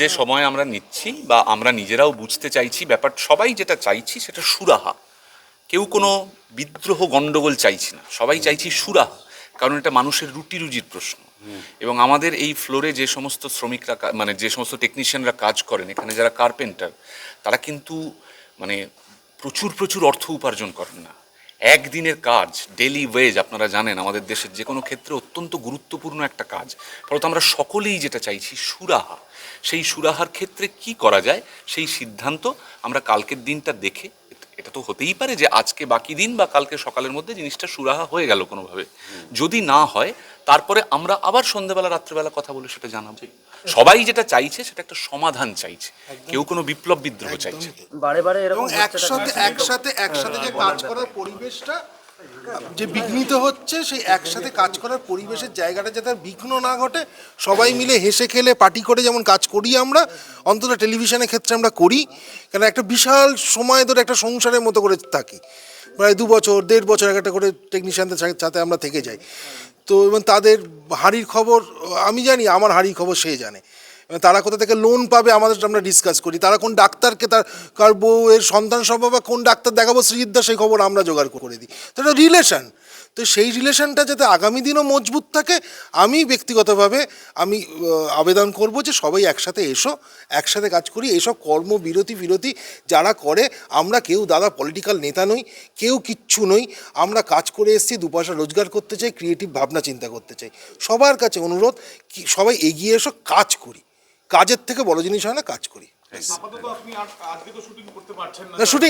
যে সময় আমরা নিচ্ছি বা আমরা নিজেরাও বুঝতে চাইছি, ব্যাপার সবাই যেটা চাইছি সেটা সুরাহা। কেউ কোনো বিদ্রোহ গণ্ডগোল চাইছি না। সবাই চাইছি সুরাহা, কারণ এটা মানুষের রুটি রুজির প্রশ্ন। এবং আমাদের এই ফ্লোরে যে সমস্ত শ্রমিকরা মানে যে সমস্ত টেকনিশিয়ানরা কাজ করেন, এখানে যারা কার্পেন্টার তারা কিন্তু মানে প্রচুর প্রচুর অর্থ উপার্জন করেন না। একদিনের কাজ ডেলি ওয়েজ আপনারা জানেন, আমাদের দেশের যে কোনো ক্ষেত্রে অত্যন্ত গুরুত্বপূর্ণ একটা কাজ। ফলত আমরা সকলেই যেটা চাইছি, সুরাহা। সেই সুরাহার ক্ষেত্রে কি করা যায়? সেই সিদ্ধান্ত আমরা কালকের দিনটা দেখে, এটা তো হতেই পারে যে আজকে বাকি দিন বা কালকে সকালের মধ্যে জিনিসটা সুরাহা হয়ে গেল কোনোভাবে। যদি না হয়, তারপরে আমরা আবার সন্ধ্যেবেলা, রাত্রেবেলা কথা বলে সেটা জানাব। সবাই যেটা চাইছে সেটা একটা সমাধান চাইছে। কেউ কোনো বিপ্লব বিদ্রোহ চাইছে। বারে বারে এরকম একসাথে একসাথে একসাথে যে কাজ করার পরিবেশটা যে বিঘ্নিত হচ্ছে সেই একসাথে কাজ করার পরিবেশের জায়গাটা যাতে আর বিঘ্ন না ঘটে সবাই মিলে হেসে খেলে পার্টি করে যেমন কাজ করি আমরা অন্তত টেলিভিশনের ক্ষেত্রে আমরা করি। কেন একটা বিশাল সময় ধরে একটা সংসারের মতো করে থাকি। প্রায় দু বছর দেড় বছর এক একটা করে টেকনিশিয়ানদের সাথে আমরা থেকে যাই। তো এবং তাদের হাড়ির খবর, আমি জানি, আমার হাড়ির খবর সে জানে। তারা কোথা থেকে লোন পাবে আমাদের আমরা ডিসকাস করি। তারা কোন ডাক্তারকে তার, কার বউয়ের সন্তান সম্ভব বা কোন ডাক্তার দেখাবো শ্রীবিদ্যা সেই খবর আমরা জোগাড় করে দিই। তো এটা রিলেশন তো সেই রিলেশনটা যাতে আগামী দিনও মজবুত থাকে, আমি ব্যক্তিগতভাবে আমি আবেদন করব যে সবাই একসাথে এসো, একসাথে কাজ করি, এসব কর্মবিরতি বিরতি যারা করে, আমরা কেউ দাদা পলিটিক্যাল নেতা নই, কেউ কিচ্ছু নই, আমরা কাজ করে এসেছি, দু পয়সা রোজগার করতে চাই ক্রিয়েটিভ ভাবনা চিন্তা করতে চাই। সবার কাছে অনুরোধ সবাই এগিয়ে এসো, কাজ করি। কাজের থেকে বড় জিনিস হয় না, কাজ করি। আপাতত আপনি আর- আজকে তো শুটিং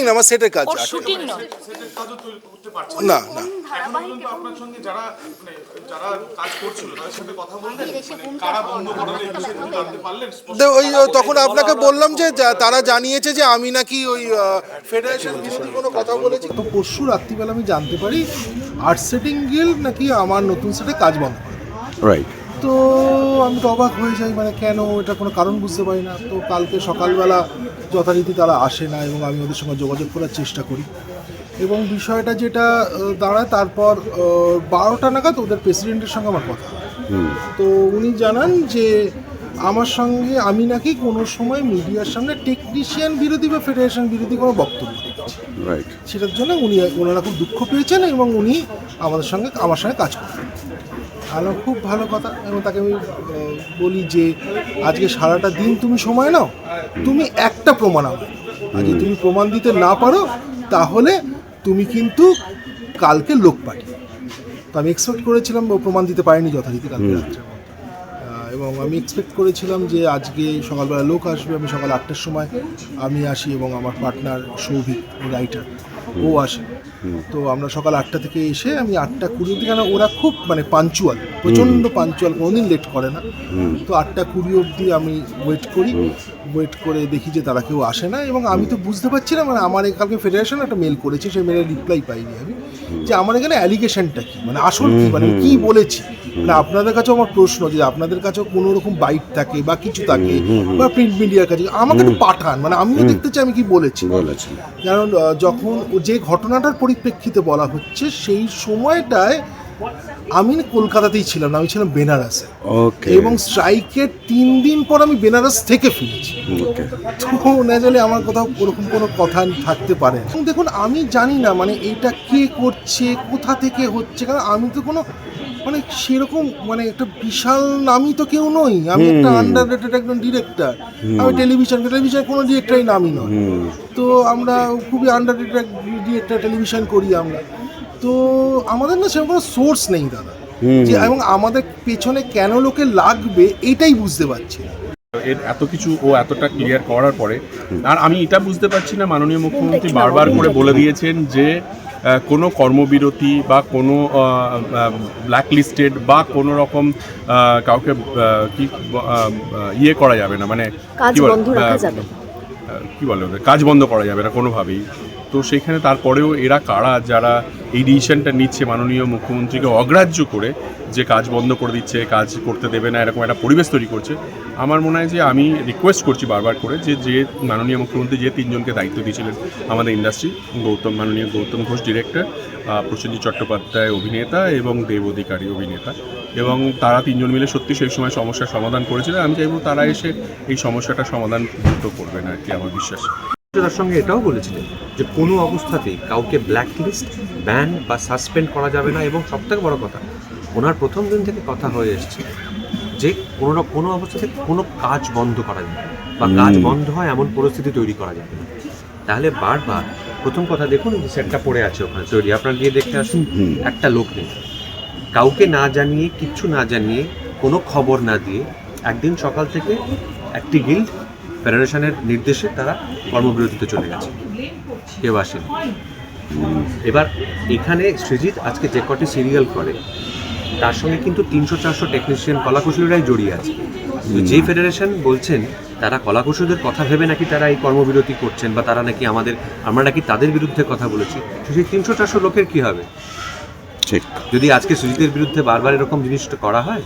না। আমার সেটের কাজ শুটিং নয় সেটের কাজও তৈরি করতে পারছেন না না। এখন পর্যন্ত আপনার সঙ্গে যারা মানে যারা কাজ করছিল তাদের সাথে কথা বললেন? মানে ওই তখন আপনাকে বললাম যে তারা জানিয়েছে যে আমি নাকি ওই ফেডারেশন বিরোধী কোনো কথা বলেছি। তো পরশু রাত্রিবেলা আমি জানতে পারি আর্ট সেটিং গিল্ড নাকি আমার নতুন সেটে কাজ বন্ধ করে। রাইট তো আমি তো অবাক হয়ে যাই মানে কেন? এটা কোনো কারণ বুঝতে পারি না। তো কালকে সকালবেলা যথারীতি তারা আসে না এবং আমি ওদের সঙ্গে যোগাযোগ করার চেষ্টা করি। এবং বিষয়টা যেটা দাঁড়ায় তারপর বারোটা নাগাদ ওদের প্রেসিডেন্টের সঙ্গে আমার কথা তো উনি জানান যে আমার সঙ্গে আমি নাকি কোনো সময় মিডিয়ার সামনে টেকনিশিয়ান বিরোধী বা ফেডারেশন বিরোধী কোনো বক্তব্য রাইট সেটার জন্য উনি ওনারা খুব দুঃখ পেয়েছেন এবং উনি আমাদের সঙ্গে আমার সঙ্গে কাজ করেন ভালো খুব ভালো কথা। এবং তাকে আমি বলি যে আজকে সারাটা দিন তুমি সময় নাও তুমি একটা প্রমাণ আনো। যদি তুমি প্রমাণ দিতে না পারো তাহলে তুমি কিন্তু কালকে লোক পাঠিয়ে তো আমি এক্সপেক্ট করেছিলাম ও প্রমাণ দিতে পারিনি যথারীতি কালকে আহ, এবং আমি এক্সপেক্ট করেছিলাম যে আজকে সকালবেলা লোক আসবে আমি সকাল আটটার সময় আমি আসি এবং আমার পার্টনার সৌভিক রাইটার ও আসে। তো আমরা সকাল আটটা থেকে এসে আমি আটটা কুড়ি অব্দি কেন ওরা খুব মানে পাঞ্চুয়াল প্রচণ্ড পাঞ্চুয়াল কোনোদিন লেট করে না। তো আটটা কুড়ি অবধি আমি ওয়েট করি ওয়েট করে দেখি যে তারা কেউ আসে না এবং আমি তো বুঝতে পারছি না মানে আমার কালকে ফেডারেশন একটা মেল করেছে সেই মেলের রিপ্লাই পাইনি আমি যে আমার এখানে অ্যালিগেশনটা কি? মানে আসল কি? মানে কি বলেছি? মানে আপনাদের কাছেও আমার প্রশ্ন যে আপনাদের কাছেও কোনো রকম বাইট থাকে বা কিছু থাকে বা প্রিন্ট মিডিয়ার কাছে আমাকে একটু পাঠান। মানে আমিও দেখতে চাই আমি কি বলেছি। কারণ যখন যে ঘটনাটার পরিপ্রেক্ষিতে বলা হচ্ছে সেই সময়টায় আমি কলকাতাতেই ছিলাম না আমি ছিলাম বেনারসে। ওকে। এবং স্ট্রাইকের তিন দিন পর আমি বেনারস থেকে ফিরেছি। তো ন্যাচারালি আমার কোথাও ওরকম কোনো কথা থাকতে পারে। দেখুন আমি জানি না মানে এটা কে করছে কোথা থেকে হচ্ছে কারণ আমি তো কোনো মানে সেরকম মানে একটা বিশাল নামই তো কেউ নই। আমি একটা আন্ডার রেটেড একজন ডিরেক্টর আমি টেলিভিশন টেলিভিশন কোনো ডিরেক্টরই নামই নয়। তো আমরা খুবই আন্ডার রেটেড ডিরেক্টর টেলিভিশন করি আমরা। তো আমাদের না সেরকম কোনো সোর্স নেই দাদা। যে এবং আমাদের পেছনে কেন লোকে লাগবে এটাই বুঝতে পারছি না। এর এত কিছু ও এতটা ক্লিয়ার করার পরে আর আমি এটা বুঝতে পারছি না মাননীয় মুখ্যমন্ত্রী বারবার করে বলে দিয়েছেন যে কোনো কর্মবিরতি বা কোনো ব্ল্যাক লিস্টেড বা কোনো রকম কাউকে কি ইয়ে করা যাবে না মানে কি বলে ওদের? কাজ বন্ধ করা যাবে না কোনোভাবেই। তো সেখানে তারপরেও এরা কারা যারা এই ডিসিশনটা নিচ্ছে মাননীয় মুখ্যমন্ত্রীকে অগ্রাহ্য করে যে কাজ বন্ধ করে দিচ্ছে কাজ করতে দেবে না এরকম একটা পরিবেশ তৈরি করছে আমার মনে হয় যে আমি রিকোয়েস্ট করছি বারবার করে যে যে মাননীয় মুখ্যমন্ত্রী যে তিনজনকে দায়িত্ব দিয়েছিলেন আমাদের ইন্ডাস্ট্রি গৌতম, মাননীয় গৌতম ঘোষ ডিরেক্টর প্রসেনজিৎ চট্টোপাধ্যায় অভিনেতা এবং দেব অধিকারী অভিনেতা। এবং তারা তিনজন মিলে সত্যি সেই সময় সমস্যার সমাধান করেছিলেন। আমি চাইব তারা এসে এই সমস্যাটা সমাধান দ্রুত করবেন আর কি আমার বিশ্বাস। তার সঙ্গে এটাও বলেছিলেন যে, কোনো অবস্থাতেই কাউকে ব্ল্যাকলিস্ট ব্যান বা সাসপেন্ড করা যাবে না। এবং সবথেকে বড় কথা, ওনার প্রথম দিন থেকে কথা হয়ে এসছে। যে কোনো না কোনো অবস্থা থেকে কোনো কাজ বন্ধ করা যাবে বা কাজ বন্ধ হয় এমন পরিস্থিতি তৈরি করা যাবে না। তাহলে বারবার প্রথম কথা দেখুন সেটটা পড়ে আছে ওখানে তৈরি। আপনার গিয়ে দেখতে আসুন একটা লোক নেই। কাউকে না জানিয়ে কিচ্ছু না জানিয়ে কোনো খবর না দিয়ে একদিন সকাল থেকে একটি গিল্ড ফেডারেশনের নির্দেশে তারা কর্মবিরতিতে চলে গেছে। কেউ আসেনি। এবার এখানে সৃজিত আজকে যে কটি সিরিয়াল করে তার সঙ্গে কিন্তু তিনশো চারশো টেকনিশিয়ান কলাকুশলীরাই জড়িয়ে আছে। যে ফেডারেশন বলছেন তারা কলাকুশলীদের কথা ভেবে নাকি তারা এই কর্মবিরতি করছেন বা তারা নাকি আমাদের আমরা নাকি তাদের বিরুদ্ধে কথা বলেছি সেই তিনশো চারশো লোকের কি হবে? ঠিক। যদি আজকে সুজিতের বিরুদ্ধে বারবার এরকম জিনিসটা করা হয়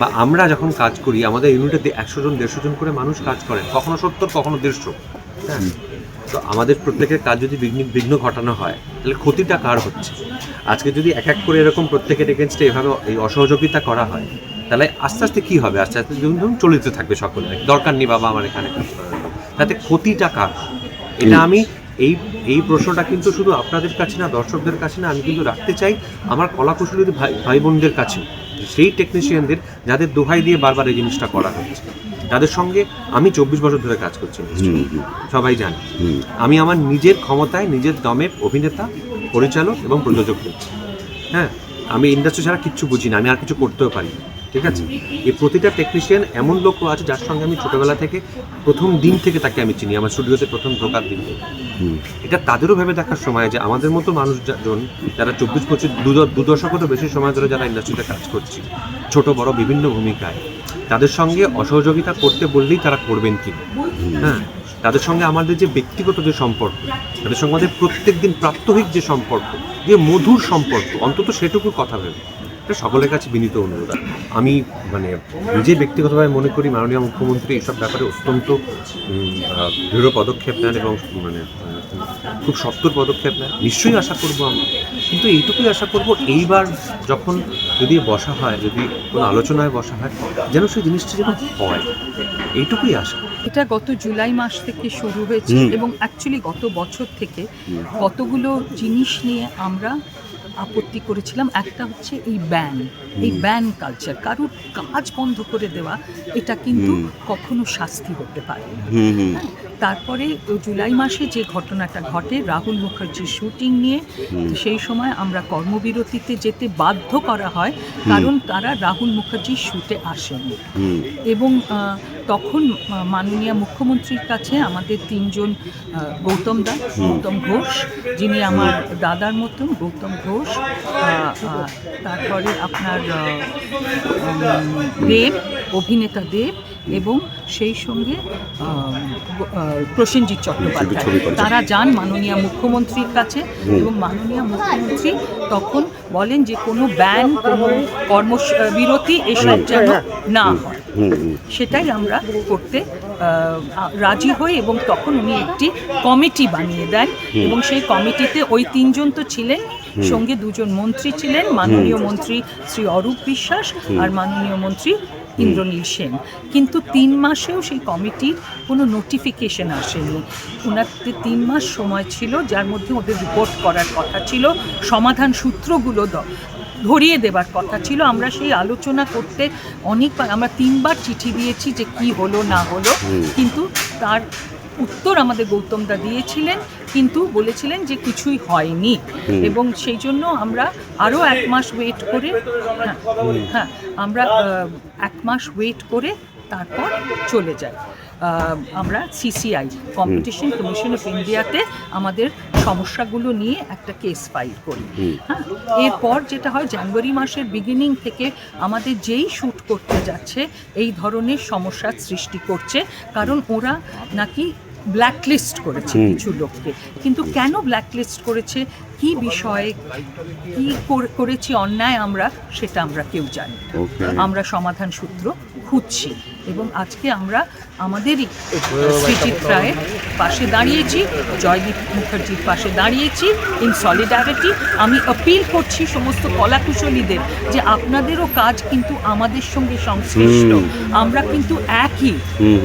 বা আমরা যখন কাজ করি আমাদের ইউনিটে একশো জন দেড়শো জন করে মানুষ কাজ করেন কখনো সত্তর কখনো দেড়শো। হ্যাঁ? তো আমাদের প্রত্যেকের কাজ যদি বিঘ্ন বিঘ্ন ঘটানো হয় তাহলে ক্ষতিটা কার হচ্ছে? আজকে যদি এক এক করে এরকম প্রত্যেকের এগেনস্টে এভাবে এই অসহযোগিতা করা হয় তাহলে আস্তে আস্তে কী হবে? আস্তে আস্তে ধরুন ধরুন চলিতে থাকবে সকলে। দরকার নেই বাবা আমার এখানে কাজ করার তাতে ক্ষতিটা কার? এটা আমি এই এই প্রশ্নটা কিন্তু শুধু আপনাদের কাছে না দর্শকদের কাছে না আমি কিন্তু রাখতে চাই আমার কলাকুশলীর ভাই ভাই বোনদের কাছে সেই টেকনিশিয়ানদের যাদের দোহাই দিয়ে বারবার এই জিনিসটা করা হচ্ছে। তাদের সঙ্গে আমি চব্বিশ বছর ধরে কাজ করছি সবাই জানে। আমি আমার নিজের ক্ষমতায় নিজের দমে অভিনেতা পরিচালক এবং প্রযোজক হয়েছি। হ্যাঁ আমি ইন্ডাস্ট্রি ছাড়া কিচ্ছু বুঝি না আমি আর কিছু করতেও পারি ঠিক আছে? এই প্রতিটা টেকনিশিয়ান এমন লোক আছে যার সঙ্গে আমি ছোটবেলা থেকে প্রথম দিন থেকে তাকে আমি চিনি আমার স্টুডিওতে প্রথম ঢোকার দিন থেকে। এটা তাদেরও ভেবে দেখার সময় যে আমাদের মতো মানুষজন যারা চব্বিশ পঁচিশ দু দশকেরও বেশি সময় ধরে যারা ইন্ডাস্ট্রিতে কাজ করছি ছোট বড় বিভিন্ন ভূমিকায়। তাদের সঙ্গে অসহযোগিতা করতে বললেই তারা করবেন কি? হ্যাঁ তাদের সঙ্গে আমাদের যে ব্যক্তিগত যে সম্পর্ক, তাদের সঙ্গে আমাদের প্রত্যেক দিন প্রাত্যহিক যে সম্পর্ক, যে মধুর সম্পর্ক, অন্তত সেটুকু কথা ভেবে। এটা সকলের কাছে বিনীত অনুরোধ। আমি মানে নিজে ব্যক্তিগতভাবে মনে করি মাননীয় মুখ্যমন্ত্রী, এইসব ব্যাপারে অত্যন্ত দৃঢ় পদক্ষেপ নেন এবং মানে খুব সত্তর পদক্ষেপ নেয়। নিশ্চয়ই আশা করব আমরা। কিন্তু এইটুকুই আশা করব এইবার যখন যদি বসা হয় যদি কোনো আলোচনায় বসা হয় যেন সেই জিনিসটা যেন হয়। এইটুকুই আশা। এটা গত জুলাই মাস থেকে শুরু হয়েছে এবং অ্যাকচুয়ালি গত বছর থেকে কতগুলো জিনিস নিয়ে আমরা আপত্তি করেছিলাম একটা হচ্ছে এই ব্যান এই ব্যান কালচার কারোর কাজ বন্ধ করে দেওয়া এটা কিন্তু কখনো শাস্তি হতে পারে হুম তারপরে জুলাই মাসে যে ঘটনাটা ঘটে রাহুল মুখার্জির শুটিং নিয়ে সেই সময় আমরা কর্মবিরতিতে যেতে বাধ্য করা হয় কারণ তারা রাহুল মুখার্জির শুটে আসেনি এবং তখন মাননীয় মুখ্যমন্ত্রীর কাছে আমাদের তিনজন গৌতম দাস গৌতম ঘোষ যিনি আমার দাদার মতন গৌতম ঘোষ তারপরে আপনার দেব অভিনেতা দেব এবং সেই সঙ্গে প্রসেনজিৎ চট্টোপাধ্যায়। তারা যান মাননীয় মুখ্যমন্ত্রীর কাছে এবং মাননীয় মুখ্যমন্ত্রী তখন বলেন যে কোনো ব্যান কোনো কর্মবিরতি এসব যেন না হয়। হুম হুম সেটাই আমরা করতে রাজি হই এবং তখন উনি একটি কমিটি বানিয়ে দেন এবং সেই কমিটিতে ওই তিনজন তো ছিলেন সঙ্গে দুজন মন্ত্রী ছিলেন মাননীয় মন্ত্রী শ্রী অরূপ বিশ্বাস আর মাননীয় মন্ত্রী ইন্দ্রনীল সেন। কিন্তু তিন মাসেও সেই কমিটির কোনো নোটিফিকেশন আসেনি। ওনার তিন মাস সময় ছিল যার মধ্যে ওদের রিপোর্ট করার কথা ছিল সমাধান সূত্রগুলো ধরিয়ে দেবার কথা ছিল। আমরা সেই আলোচনা করতে অনেকবার আমরা তিনবার চিঠি দিয়েছি যে কি হলো না হলো। কিন্তু তার উত্তর আমাদের গৌতমদা দিয়েছিলেন কিন্তু বলেছিলেন যে কিছুই হয়নি। এবং সেই জন্য আমরা আরও এক মাস ওয়েট করে হ্যাঁ হ্যাঁ আমরা এক মাস ওয়েট করে তারপর চলে যাই। আমরা সিসিআই কম্পিটিশন কমিশন অফ ইন্ডিয়াতে আমাদের সমস্যাগুলো নিয়ে একটা কেস ফাইল করি। হ্যাঁ এরপর যেটা হয় জানুয়ারি মাসের বিগিনিং থেকে আমাদের যেই শ্যুট করতে যাচ্ছে এই ধরনের সমস্যার সৃষ্টি করছে কারণ ওরা নাকি ব্ল্যাকলিস্ট করেছে কিছু লোককে। কিন্তু কেন ব্ল্যাকলিস্ট করেছে? কি বিষয়ে কি কর- করেছি অন্যায় আমরা সেটা আমরা কেউ জানি আমরা সমাধান সূত্র খুঁজছি এবং আজকে আমরা আমাদেরই সৃজিৎ রায়ের পাশে দাঁড়িয়েছি জয়দীপ মুখার্জির পাশে দাঁড়িয়েছি ইন সলিডারিটি আমি আপিল করছি সমস্ত কলাকুশলীদের যে আপনাদেরও কাজ কিন্তু আমাদের সঙ্গে সংশ্লিষ্ট। আমরা কিন্তু একই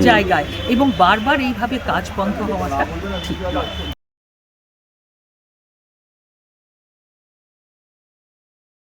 জায়গায় এবং বারবার এইভাবে কাজ বন্ধ হওয়াটা ঠিক নয়।